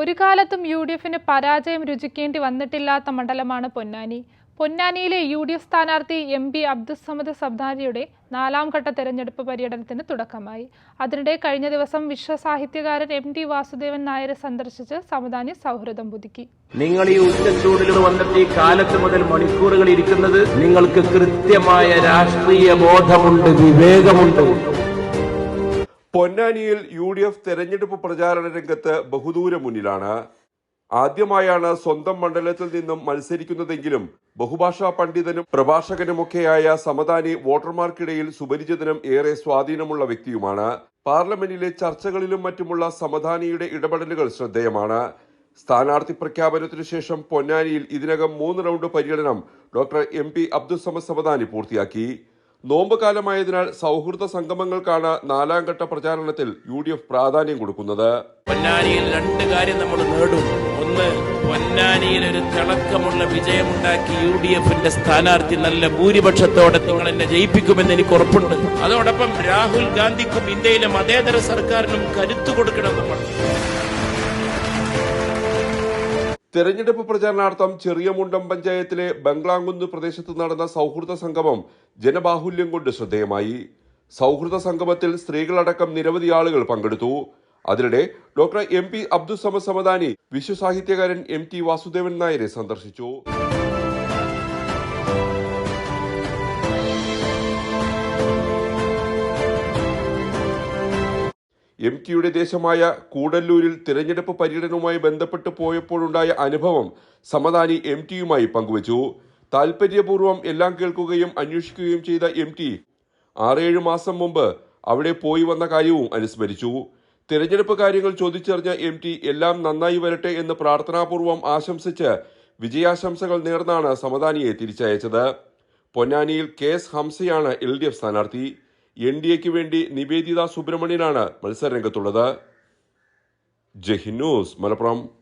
ഒരു കാലത്തും U D എഫിന് പരാജയം രുചിക്കേണ്ടി വന്നിട്ടില്ലാത്ത മണ്ഡലമാണ് പൊന്നാനി. പൊന്നാനിയിലെ യു ഡി എഫ് സ്ഥാനാർത്ഥി എം പി അബ്ദുസമദ് സബ്ദാരിയുടെ നാലാം ഘട്ട തെരഞ്ഞെടുപ്പ് പര്യടനത്തിന് തുടക്കമായി. അതിനിടെ കഴിഞ്ഞ ദിവസം വിശ്വസാഹിത്യകാരൻ എം ടി വാസുദേവൻ നായരെ സന്ദർശിച്ച് സമദാനി സൗഹൃദം പുതുക്കി. നിങ്ങൾ ഈ ഉച്ചച്ചൂടിൽ വന്നിട്ട് ഈ കാലത്ത് മുതൽ മണിക്കൂറുകൾ ഇരിക്കുന്നത് നിങ്ങൾക്ക് കൃത്യമായ രാഷ്ട്രീയ ബോധമുണ്ട് വിവേകമുണ്ട്. പൊന്നാനിയിൽ യു ഡി എഫ് തെരഞ്ഞെടുപ്പ് പ്രചാരണ രംഗത്ത് ബഹുദൂരം മുന്നിലാണ്. ആദ്യമായാണ് സ്വന്തം മണ്ഡലത്തിൽ നിന്നും മത്സരിക്കുന്നതെങ്കിലും ബഹുഭാഷാ പണ്ഡിതനും പ്രഭാഷകനുമൊക്കെയായ സമദാനി വോട്ടർമാർക്കിടയിൽ സുപരിചിതനും ഏറെ സ്വാധീനമുള്ള വ്യക്തിയുമാണ്. പാർലമെന്റിലെ ചർച്ചകളിലും മറ്റുമുള്ള സമദാനിയുടെ ഇടപെടലുകൾ ശ്രദ്ധേയമാണ്. സ്ഥാനാർത്ഥി പ്രഖ്യാപനത്തിനു ശേഷം പൊന്നാനിയിൽ ഇതിനകം മൂന്ന് റൗണ്ട് പര്യടനം doctor M P Abdussamad Samadani പൂർത്തിയാക്കി. നോമ്പ് കാലമായതിനാൽ സൗഹൃദ സംഗമങ്ങൾക്കാണ് നാലാം ഘട്ട പ്രചാരണത്തിൽ യു ഡി എഫ് പ്രാധാന്യം കൊടുക്കുന്നത്. പൊന്നാനിയിൽ രണ്ട് കാര്യം നമ്മൾ നേടും. ഒന്ന് പൊന്നാനിയിൽ ഒരു തിളക്കമുള്ള വിജയമുണ്ടാക്കി യു ഡി എഫിന്റെ സ്ഥാനാർത്ഥി നല്ല ഭൂരിപക്ഷത്തോടെ നിങ്ങൾ എന്നെ ജയിപ്പിക്കുമെന്ന് എനിക്ക് ഉറപ്പുണ്ട്. അതോടൊപ്പം രാഹുൽ ഗാന്ധിക്കും ഇന്ത്യയിലെ മതേതര സർക്കാരിനും കരുത്തു കൊടുക്കണം നമ്മൾ തെരഞ്ഞെടുപ്പ് പ്രചാരണാർത്ഥം ചെറിയ മുണ്ടം പഞ്ചായത്തിലെ ബംഗ്ലാങ്കുന്ന് പ്രദേശത്ത് നടന്ന സൗഹൃദ സംഗമം ജനബാഹുല്യം കൊണ്ട് ശ്രദ്ധേയമായി. സൗഹൃദ സംഗമത്തിൽ സ്ത്രീകളടക്കം നിരവധി ആളുകൾ പങ്കെടുത്തു. അതിനിടെ doctor M P Abdussamad Samadani വിശ്വസാഹിത്യകാരൻ M T Vasudevan നായരെ സന്ദർശിച്ചു. എം ടിയുടെ ദേശമായ കൂടല്ലൂരിൽ തിരഞ്ഞെടുപ്പ് പര്യടനവുമായി ബന്ധപ്പെട്ട് പോയപ്പോഴുണ്ടായ അനുഭവം സമദാനി എം ടിയുമായി പങ്കുവച്ചു. താൽപര്യപൂർവം എല്ലാം കേൾക്കുകയും അന്വേഷിക്കുകയും ചെയ്ത എം ടി ആറേഴ് മാസം മുമ്പ് അവിടെ പോയി വന്ന കാര്യവും അനുസ്മരിച്ചു. തിരഞ്ഞെടുപ്പ് കാര്യങ്ങൾ ചോദിച്ചറിഞ്ഞ എം ടി എല്ലാം നന്നായി വരട്ടെ എന്ന് പ്രാർത്ഥനാപൂർവം ആശംസിച്ച് വിജയാശംസകൾ നേർന്നാണ് സമദാനിയെ തിരിച്ചയച്ചത്. പൊന്നാനിയിൽ കെ എസ് ഹംസയാണ് എൽ ഡി എഫ് സ്ഥാനാർത്ഥി. എൻ ഡി എക്ക് വേണ്ടി നിവേദിത സുബ്രഹ്മണ്യനാണ് മത്സരരംഗത്തുള്ളത്. ജഹിൻ ന്യൂസ് മലപ്പുറം.